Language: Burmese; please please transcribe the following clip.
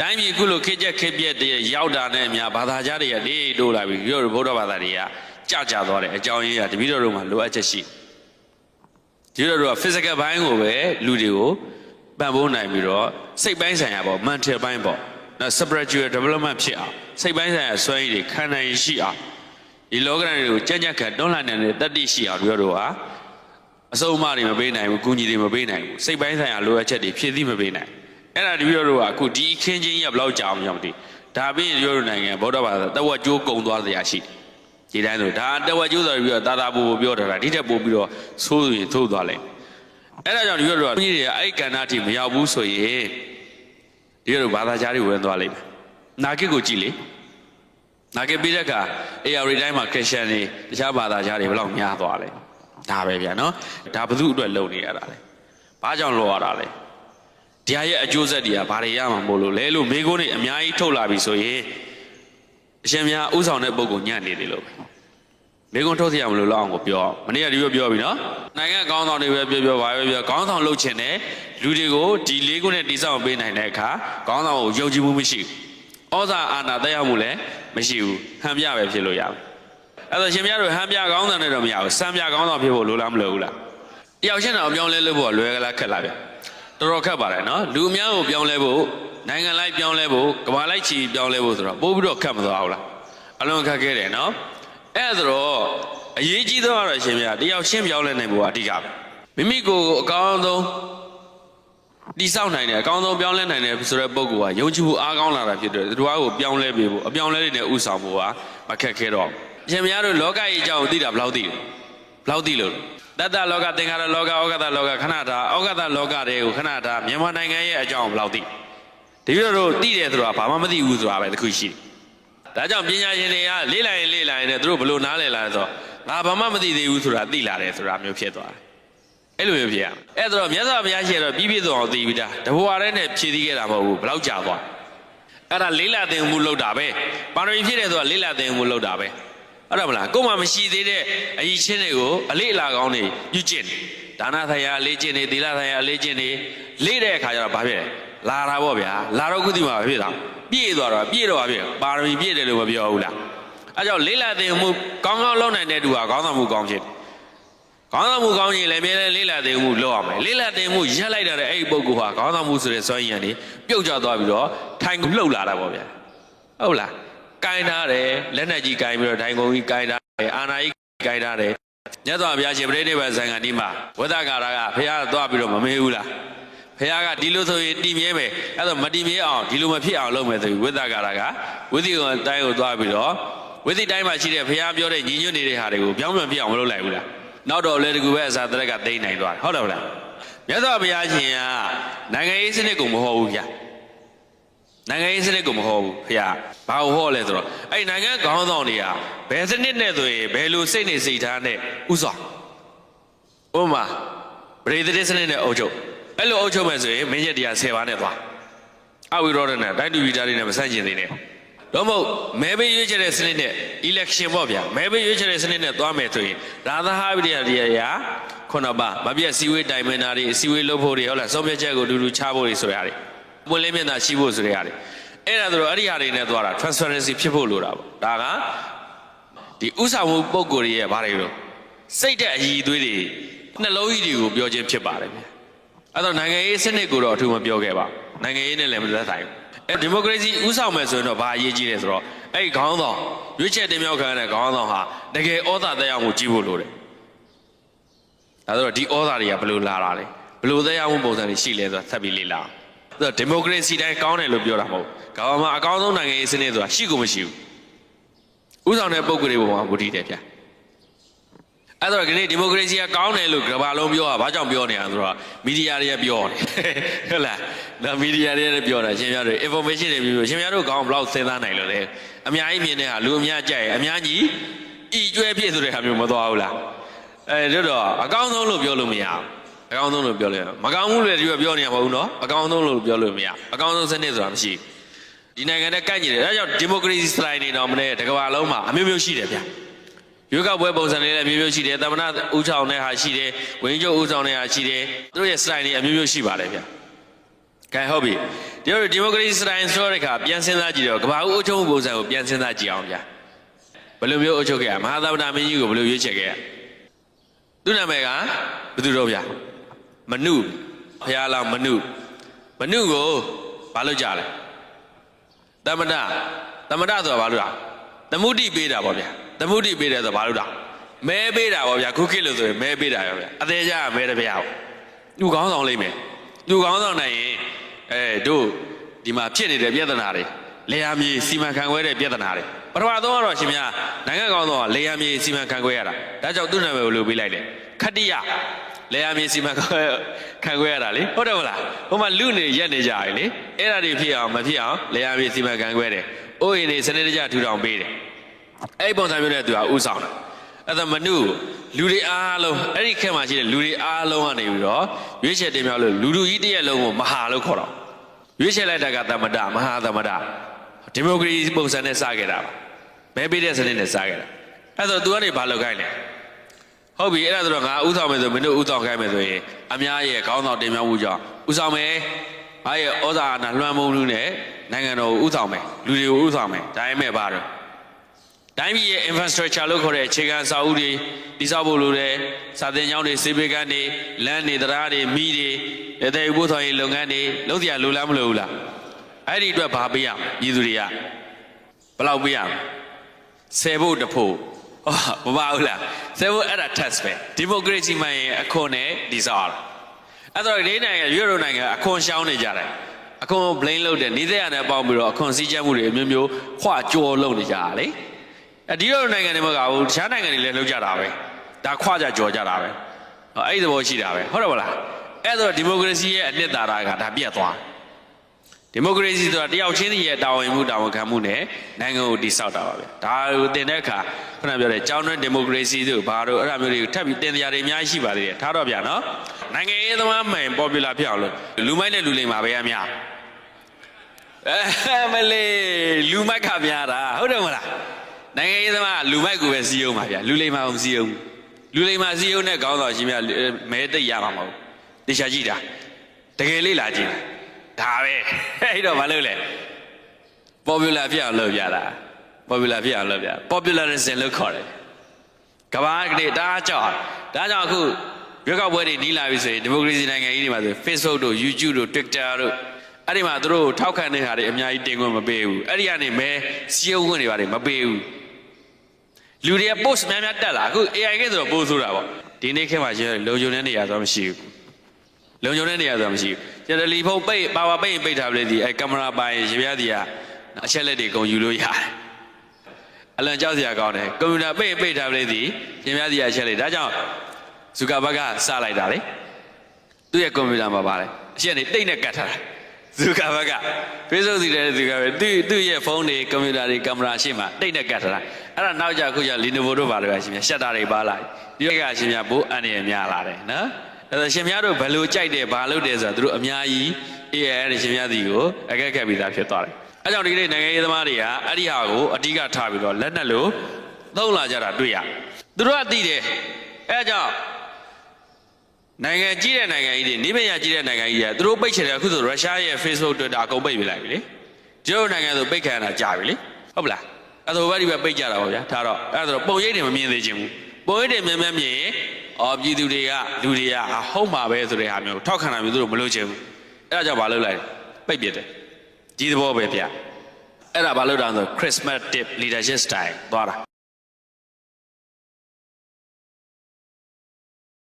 တိုင်းပြည်ခုလိုခေတ်ချက်ခေတ်ပြက်တည်းရောက်တာနဲ့အများဘာသာကြားတွေကလေးတိုးလာပြီးရို့ဗုဒ္ဓဘာသာတွေကကြကြသွားတယ်အကြောင်းရင်းကတပည့်တော်တို့မှာလိုအပ်ချက်ရှိဒီလိုတော့ physical ဘိုင်းကိုပဲလူတွေကိုပံ့ပိုးနိုင်ပြီးတော့စိတ်ပိုင်းဆိုင်ရာပေါ့ mental ဘိုင်းပေါ့နော် spiritual development ဖြစ်အောင်စိတ်ပိုင်းဆိုင်ရာစွမ်းရည်တွေခံနိုင်ရည်ရှိအောင်ဒီလောကဓာတ်တွေကိုကြက်ကြက်ခံတွန်းလှန်နေတဲ့တတ္တိရှိအောင်တို့တို့ဟာအစုံအမတွေမပေးနိုင်ဘူးကုညီတွေမပေးနိုင်ဘူးစိတ်ပိုင်းဆိုင်ရာလိုအပ်ချက်တွေဖြည့်ဆည်းမပေးနိုင်ဘူး အဲ့ဒါတပည့်တော်တို့ကအခုဒီအခင်းချင်းရဘယ်လောက်ကြာအောင်မသိဒါပြီးရင်တို့နိုင်ငံဗုဒ္ဓဘာသာတဝက်ကျိုးကုံသွားစရာရှိတယ်ဒီတိုင်းဆိုဒါတဝက်ကျိုးဆိုပြီးတော့တာတာပူပူပြောတာဒီထက်ပိုပြီးတော့ဆိုးရင်သိုးသွားလိုက်အဲ့ဒါကြောင့်ဒီလိုတော့ကြီးတွေကအဲ့ကဏ္ဍအထိမရောက်ဘူးဆိုရင်ဒီလိုဘာသာကြားတွေဝင်သွားလိမ့်မယ်နာကိကိုကြည့်လေနာကိပြီးတဲ့အခါအေယာရီတိုင်းမှာခရစ်ယာန်တွေတခြားဘာသာကြားတွေဘယ်လောက်များသွားလဲဒါပဲဗျာနော်ဒါဘု து အတွက်လုပ်နေရတာလေဘာကြောင့်လုပ်ရတာလဲ တရားရဲ့အကျိုးဆက်တွေကဘာတွေရမှာမို့လို့လဲလို့မိကိုနေအများကြီးထုတ်လာပြီဆိုရင်အရှင်များဥဆောင်တဲ့ပုံကိုညံ့နေတယ်လို့ပဲမိကိုထုတ်စရာမလိုလောက်အောင်ကိုပြောမနေ့ကဒီလိုပြောပြီနော်နိုင်ငံကောင်းဆောင်တွေပဲပြောပြောပါပဲပြောကောင်းဆောင်လုပ်ချင်တယ်လူတွေကိုဒီလေးခုနဲ့တိစောက်ပေးနိုင်တဲ့အခါကောင်းဆောင်ကိုယုံကြည်မှုမရှိဘူးဩဇာအာဏာတက်ရောက်မှုလည်းမရှိဘူးဟန်ပြပဲဖြစ်လို့ရမယ်အဲ့တော့ရှင်များတို့ဟန်ပြကောင်းဆောင်နဲ့တော့မရဘူးစံပြကောင်းဆောင်ဖြစ်ဖို့လိုလားမလိုဘူးလားတယောက်ချင်းတော့အပြောင်းလဲလုပ်ဖို့လွယ်ကလားခက်လားဗျ တော်တော်ခက်ပါတယ်နော်လူအများကိုပြောင်းလဲဖို့နိုင်ငံလိုက်ပြောင်းလဲဖို့ကမ္ဘာလိုက်ချီပြောင်းလဲဖို့ဆိုတော့ပို့ပြီးတော့ခက်မသွားဘူးလားအလွန်ခက်ခဲတယ်နော်အဲ့ဒါဆိုတော့အရေးကြီးဆုံးကတော့ရှင်ဗျာတယောက်ရှင်းပြောင်းလဲနိုင်ဖို့အဓိကပဲမိမိကိုယ်ကိုအကောင်းဆုံးတိဆောက်နိုင်တယ်အကောင်းဆုံးပြောင်းလဲနိုင်တယ်ဆိုတဲ့ပုံကယုံကြည်မှုအားကောင်းလာတာဖြစ်တယ်သူတို့ကိုပြောင်းလဲပေးဖို့အပြောင်းလဲတွေနဲ့ဥဆောင်ဖို့ကမခက်ခဲတော့ဘူးရှင်ဗျာတို့လောကကြီးအကြောင်းကိုသိတာဘယ်လောက်သိလဲဘယ်လောက်သိလို့လဲ တတ္တလောကသင်္ခါရလောကဩဃတလောကခဏတာဩဃတလောကတွေကိုခဏတာမြန်မာနိုင်ငံရဲ့အကြောင်းဘယ်လောက်သိဒီလိုတို့သိတယ်ဆိုတာဘာမှမသိဘူးဆိုတာပဲတခုရှိတယ်ဒါကြောင့်ပညာရှင်တွေကလေးလိုက်ရင်လေးလိုက်ရင်လည်းသူတို့ဘယ်လိုနားလည်လာလဲဆိုတော့ငါဘာမှမသိသေးဘူးဆိုတာသိလာတယ်ဆိုတာမျိုးဖြစ်သွားတယ်။အဲ့လိုမျိုးဖြစ်ရမယ်။အဲ့ဒါတော့မြတ်စွာဘုရားရှင်ကတော့ပြီးပြည့်စုံအောင်သိပြီးသားတဘဝတည်းနဲ့ဖြည့်သီးခဲ့တာမဟုတ်ဘူးဘယ်လောက်ကြာသွား။အဲ့ဒါလေးလာတင်မှုလောက်တာပဲ။ပါရမီဖြစ်တယ်ဆိုတာလေးလာတင်မှုလောက်တာပဲ။ အဲ့ဒါမလားကိုယ်မှမရှိသေးတဲ့အယိချင်းတွေကိုအလေးအလာကောင်းနေယူကျင့်တယ်။ဒါနသရာအလေးကျင့်နေသီလသရာအလေးကျင့်နေလေးတဲ့အခါကျတော့ဘာဖြစ်လဲ။လာတာပေါ့ဗျာ။လာတော့ကုသမှာပဲဖြစ်တာ။ပြည့်သွားတော့ပြည့်တော့ပါဖြစ်ပါရမီပြည့်တယ်လို့မပြောဘူးလား။အဲကြောင့်လေးလာတင်မှုကောင်းကောင်းလုပ်နိုင်တဲ့သူဟာကောင်းဆောင်မှုကောင်းဖြစ်တယ်။ကောင်းဆောင်မှုကောင်းရင်လည်းအမြဲတမ်းလေးလာတင်မှုလုပ်ရမယ်။လေးလာတင်မှုရက်လိုက်တာတဲ့အဲ့ဒီပုဂ္ဂိုလ်ဟာကောင်းဆောင်မှုဆိုတဲ့စွမ်းရည်ကနေပြုတ်ကျသွားပြီးတော့ထိုင်လှုပ်လာတာပေါ့ဗျာ။ဟုတ်လား။ ကင်ထားတယ်လက်နဲ့ကြီးကင်ပြီးတော့ထိုင်ကုန်ကြီးကင်ထားတယ်အာနာကြီးကင်ထားတယ်။မြတ်စွာဘုရားရှင်ပြိဋိဘံဇံကဏီမှာဝဒကာရကဖះသွားပြီးတော့မမေးဘူးလား။ဖះကဒီလိုဆိုရင်တည်မြဲမယ်အဲ့တော့မတည်မြဲအောင်ဒီလိုမဖြစ်အောင်လုပ်မယ်ဆိုပြီးဝိသကာရကဝိသိကောတိုင်းကိုသွားပြီးတော့ဝိသိတိုင်းမှာရှိတဲ့ဖះပြောတဲ့ညီညွတ်နေတဲ့ဟာတွေကိုပြောင်းပြန်ပြအောင်မလုပ်လိုက်ဘူးလားနောက်တော့လေတကူပဲအစာတရက်ကသိမ့်နိုင်သွားတယ်ဟုတ်တယ်မလားမြတ်စွာဘုရားရှင်ကနိုင်ငံရေးစနစ်ကိုမဟောဘူးဗျာနိုင်ငံရေးစနစ်ကိုမဟောဘူးဖះ ဘာကိုဟောလဲဆိုတော့အဲ့နိုင်ငံခေါင်းဆောင်တွေကဘယ်စနစ်နဲ့ဆိုရင်ဘယ်လိုစိတ်နေစိတ်ထားနဲ့ဥဆောင်ဥပမာပရိသေစနစ်နဲ့အုပ်ချုပ်အဲ့လိုအုပ်ချုပ်မယ်ဆိုရင်မင်းရက်တရား10ပါးနဲ့သွားအဝိရောဒနဲ့တိုင်းတူပြည်သားတွေနဲ့မဆန့်ကျင်သေးနဲ့တော့မဟုတ်မဲပေးရွေးချယ်တဲ့စနစ်နဲ့ election ပေါ့ဗျာမဲပေးရွေးချယ်တဲ့စနစ်နဲ့သွားမယ်ဆိုရင်ရာသဟာပိတရားတရားရာခုနပါမပြည့်စီဝေးတိုင်မင်တာတွေစီဝေးလုပ်ဖို့တွေဟုတ်လားဆုံးဖြတ်ချက်ကိုတူတူချဖို့တွေဆိုရရတယ်ပွင့်လင်းမြတ်တာရှိဖို့ဆိုရရတယ် အဲ့ဒါဆိုတော့အဲ့ဒီဟာတွေနဲ့သွားတာ transparency ဖြစ်ဖို့လိုတာပေါ့ဒါကဒီဥဆောင်မှုပုံကိုယ်တွေရဲ့ဘာတွေလို့စိတ်တဲ့အည်အသွေးတွေနှလုံးကြီးတွေကိုပြောခြင်းဖြစ်ပါတယ်ဗျာအဲ့တော့နိုင်ငံရေးစနစ်ကိုတော့အထူးမပြောခဲ့ပါဘူးနိုင်ငံရေးနဲ့လည်းမသက်ဆိုင်ဘူးအဲဒီမိုကရေစီဥဆောင်မယ်ဆိုရင်တော့ဘာအရေးကြီးလဲဆိုတော့အဲ့ဒီခေါင်းဆောင်ရွေးချယ်တင်မြှောက်ခံရတဲ့ခေါင်းဆောင်ဟာတကယ်ဩဇာတက်ရောက်မှုကြီးဖို့လိုတယ်ဒါဆိုတော့ဒီဩဇာတွေကဘယ်လိုလာတာလဲဘယ်လိုတက်ရောက်မှုပုံစံတွေရှိလဲဆိုတာဆက်ပြီးလေ့လာအဲ့တော့ ဒီမိုကရေစီတိုင်းကောင်းတယ်လို့ပြောတာမဟုတ်ဘူးကမ္ဘာမှာအကောင်းဆုံးနိုင်ငံရေးစနစ်ဆိုတာရှိကိုမရှိဘူးဥဆောင်တဲ့ပုံကိုယ်တွေပုံမှာဝတ္တိတယ်ဗျာအဲ့တော့ဒီနေ့ဒီမိုကရေစီကကောင်းတယ်လို့ကမ္ဘာလုံးပြောတာဘာကြောင့်ပြောနေရလဲဆိုတော့မီဒီယာတွေကပြောတယ်ဟုတ်လားနော်မီဒီယာတွေကလည်းပြောတာရှင်များတို့ information တွေပြောရှင်များတို့ကောင်းဘယ်လောက်စဉ်းစားနိုင်လို့လဲအများကြီးမြင်တဲ့ဟာလူအများကြိုက်အများကြီးဤကျွဲဖြစ်ဆိုတဲ့ဟာမျိုးမသွားဘူးလားအဲတို့တော့အကောင်းဆုံးလို့ပြောလို့မရဘူး အကောင်းဆုံးလို့ပြောလို့ရမကောင်းဘူးလေဒီကပြောနေရမဟုတ်ဘူးနော်အကောင်းဆုံးလို့ပြောလို့မရအကောင်းဆုံးစနစ်ဆိုတာမရှိဘူးဒီနိုင်ငံနဲ့ကန့်ညီတယ်ဒါကြောင့်ဒီမိုကရေစီစတိုင်နေတော့မနဲ့တကမ္ဘာလုံးမှာအမျိုးမျိုးရှိတယ်ဗျာရွေးကောက်ပွဲပုံစံတွေလည်းအမျိုးမျိုးရှိတယ်တမနာဥချောင်းတဲ့ဟာရှိတယ်ဝင်းကျုပ်ဥဆောင်တဲ့ဟာရှိတယ်သူတို့ရဲ့ style တွေအမျိုးမျိုးရှိပါတယ်ဗျကဲဟုတ်ပြီဒီလိုဒီမိုကရေစီစတိုင်းဆိုတဲ့ခါပြန်စဉ်းစားကြည့်တော့ကမ္ဘာဦးအုပ်ချုပ်မှုပုံစံကိုပြန်စဉ်းစားကြည့်အောင်ဗျာဘယ်လိုမျိုးအုပ်ချုပ်ခဲ့ရမဟာသမ္မတမင်းကြီးကိုဘယ်လိုရွေးချယ်ခဲ့ရသူ့နာမည်ကဘယ်သူတော့ဗျာ မနုဖះလောင်မနုမနုကိုဘာလို့ကြလဲသမ္မတသမ္မတဆိုတာဘာလို့လဲသမုဒိပေးတာပေါ့ဗျာသမုဒိပေးတယ်ဆိုတာဘာလို့လဲမဲပေးတာပေါ့ဗျာခုခေတ်လို့ဆိုရင်မဲပေးတာရောဗျာအသေးကြမဲတစ်ပြားပေါ့သူကောင်းဆောင်လိမ့်မယ်သူကောင်းဆောင်နိုင်ရင်အဲတို့ဒီမှာဖြစ်နေတဲ့ပြဿနာတွေလေယာမြေစီမံခန့်ခွဲတဲ့ပြဿနာတွေပထမဆုံးကတော့ရှင်များနိုင်ငံကောင်းဆောင်ကလေယာမြေစီမံခန့်ခွဲရတာဒါကြောင့်သူ့နာမည်ကိုလို့ပေးလိုက်တယ်ခတ္တိယ လေယာမြေစီမံခန့်ခွဲခန့်ခွဲရတာလေဟုတ်တယ်မလားဟိုမှာလူနေရက်နေကြရလေအဲ့ဒါတွေဖြစ်အောင်မဖြစ်အောင်လေယာမြေစီမံခန့်ခွဲတယ်အိုးရင်နေစနစ်တကျထူထောင်ပေးတယ်အဲ့ဒီပုံစံမျိုးနဲ့သူကဥဆောင်တာအဲ့ဒါမနုလူတွေအားလုံးအဲ့ဒီခက်မှာရှိတဲ့လူတွေအားလုံးကနေပြီးတော့ရွေးချယ်တင်မြှောက်လို့လူလူကြီးတစ်ရက်လုံးကိုမဟာလို့ခေါ်တော့ရွေးချယ်လိုက်တာကသမ္မတမဟာသမ္မတဒီမိုကရေစီပုံစံနဲ့စခဲ့တာပါမဲပေးတဲ့စနစ်နဲ့စခဲ့တာအဲ့တော့ तू ကနေဘာလုပ်ခိုင်းလဲ ဟုတ်ပြီအဲ့ဒါဆိုတော့ငါဥဆောင်မယ်ဆိုမင်းတို့ဥဆောင်ခိုင်းမယ်ဆိုရင်အများရဲ့ခေါင်းဆောင်တင်မြှောက်မှုကြောင့်ဥဆောင်မယ်ငါရဲ့ဩဇာအာဏာလွှမ်းမိုးမှုနဲ့နိုင်ငံတော်ကိုဥဆောင်မယ်လူတွေကိုဥဆောင်မယ်ဒါပေမဲ့ဘာတော့တိုင်းပြည်ရဲ့ infrastructure လို့ခေါ်တဲ့အခြေခံအဆောက်အဦတွေတည်ဆောက်ဖို့လိုတယ်စာသင်ကျောင်းတွေစေပေကန်းတွေလမ်းတွေတရားတွေမိတွေလက်သေးပို့ဆောင်ရေးလုပ်ငန်းတွေလုပ်စရာလိုလားမလိုဘူးလားအဲ့ဒီအတွက်ဘာပေးရမလဲပြည်သူတွေကဘယ်လောက်ပေးရမလဲဆယ်ဖို့တစ်ဖို့ ဟောမပါဘူးလားဆယ်ဖို့အဲ့ဒါ test ပဲဒီမိုကရေစီမှန်ရင်အခွန်နဲ့တည်ဆောက်ရတာအဲ့တော့ဒီနိုင်ငံရွေးရိုနိုင်ငံအခွန်ရှောင်းနေကြတယ်အခွန် blame လုပ်တယ်နေသက်ရနဲ့ပေါင်းပြီးတော့အခွန်စည်းကြပ်မှုတွေအမျိုးမျိုးခွကြော်လုပ်နေကြတာလေအဲဒီလိုနိုင်ငံတွေမကဘူးတခြားနိုင်ငံတွေလည်းလုပ်ကြတာပဲဒါခွကြကြော်ကြတာပဲဟောအဲ့ဒီသဘောရှိတာပဲဟုတ်တယ်မလားအဲ့ဒါတော့ဒီမိုကရေစီရဲ့အနှစ်သာရကဒါပြတ်သွား ဒီမိုကရေစီဆိုတာတယောက်ချင်းစီရဲ့တာဝန်မှုတာဝန်ခံမှုနဲ့နိုင်ငံကိုတည်ဆောက်တာပါပဲဒါကိုတင်တဲ့အခါခုနပြောတဲ့ကျောင်းတွင်းဒီမိုကရေစီတို့ဘာလို့အဲ့ဒါမျိုးတွေကိုထပ်ပြီးတင်တရားတွေအများကြီးရှိပါသေးတယ်ထားတော့ဗျာနော်နိုင်ငံရေးသမားမှန် popular ဖြစ်အောင်လို့လူမိုက်နဲ့လူလိမ်ပါပဲအများအဲမလေးလူမိုက်ကများတာဟုတ်တယ်မလားနိုင်ငံရေးသမားကလူမိုက်ကိုပဲစီးအောင်ပါဗျာလူလိမ္မာအောင်စီးအောင်လူလိမ္မာစီးအောင်နဲ့ခေါင်းဆောင်ရှင်များမဲတိတ်ရမှာမဟုတ်တေချာကြည့်တာတကယ်လေးလာကြည့်တာ ဒါပဲအဲ့တော့မလုပ်လဲ popular ဖြစ်အောင်လုပ်ပြတာ popular ဖြစ်အောင်လုပ်ပြ popularism လို့ခေါ်တယ်ကဘာကနေဒါကြောင့်ဒါကြောင့်အခုရွေးကောက်ပွဲတွေနီးလာပြီဆိုရင်ဒီမိုကရေစီနိုင်ငံကြီးတွေမှာဆို Facebook တို့ YouTube တို့ Twitter တို့အဲ့ဒီမှာသူတို့ထောက်ခံတဲ့ဟာတွေအများကြီးတင်ခွင့်မပေးဘူးအဲ့ဒီကနေမဲစီးရုံးခွင့်တွေပါတယ်မပေးဘူးလူတွေက post များများတက်လာအခု AI ကဆိုတော့ပို့ဆိုတာပေါ့ဒီနေ့ခေတ်မှာကျတော့လုံခြုံတဲ့နေရာဆိုတော့မရှိဘူး လုံခြုံတဲ့နေရာဆိုတော့မရှိဘူးကျန်တယ်လီဖုန်းပိတ်ပါဝါပိတ်ရင်ပိတ်ထားပလေဒီအဲကင်မရာပိုင်ရပြဒီကအချက်လက်တွေကုန်ယူလို့ရတယ်အလံကြောက်စရာကောင်းတယ်ကွန်ပျူတာပိတ်ရင်ပိတ်ထားပလေဒီရပြဒီကအချက်လက်ဒါကြောင့်ဇူကာဘတ်ကစလိုက်တာလေသူ့ရဲ့ကွန်ပျူတာမှာပါတယ်အချက်နေတိတ်နဲ့ကတ်ထားတာဇူကာဘတ်က Facebook စီတဲ့ဇူကာဘတ်သူ့သူ့ရဲ့ဖုန်းတွေကွန်ပျူတာတွေကင်မရာရှေ့မှာတိတ်နဲ့ကတ်ထားတာအဲ့ဒါနောက်ကြခုကျ Lenovo တို့ပါလို့ရရှင်များရှက်တာတွေပါလာဒီကရှင်များဘိုးအန်ရများလာတယ်နော် အဲ့ဒါရှင်များတို့ဘယ်လိုကြိုက်တယ်ဘာလုပ်တယ်ဆိုတော့သူတို့အများကြီး AI နဲ့ရှင်များစီကိုအကက်ခက်ပြီးသားဖြစ်သွားတယ်အဲ့ကြောင့်ဒီကနေ့နိုင်ငံရေးသမားတွေကအဲ့ဒီဟာကိုအဓိကထားပြီးတော့လက်နက်လို့သုံးလာကြတာတွေ့ရသူတို့ကသိတယ်အဲ့ကြောင့်နိုင်ငံကြီးတဲ့နိုင်ငံကြီးတွေနေမရကြီးတဲ့နိုင်ငံကြီးတွေသူတို့ပိတ်ချင်တယ်အခုဆိုရုရှားရဲ့ Facebook Twitter အကုန်ပိတ်ပြလိုက်ပြီလေကျတို့နိုင်ငံဆိုပိတ်ခံရတာကြာပြီလေဟုတ်ပလားအဲ့တော့ဘာဒီပဲပိတ်ကြတာပေါ့ဗျာဒါတော့အဲ့ဒါတော့ပုံရိပ်တွေမမြင်သေးချင်ဘူးပုံရိပ်တွေမြင်မြင်မြင် အော်ပြည်သူတွေကလူတွေကဟာဟုတ်မှာပဲဆိုတဲ့ဟာမျိုးထောက်ခံတာမျိုးသူတို့မလုပ်ချင်ဘူးအဲ့ဒါကြောင့်ဘာလုပ်လိုက်ပိတ်ပြတယ်ကြီးသဘောပဲဗျာအဲ့ဒါဘာလုပ်တာလဲဆို Christmas tip leadership style သွားတာ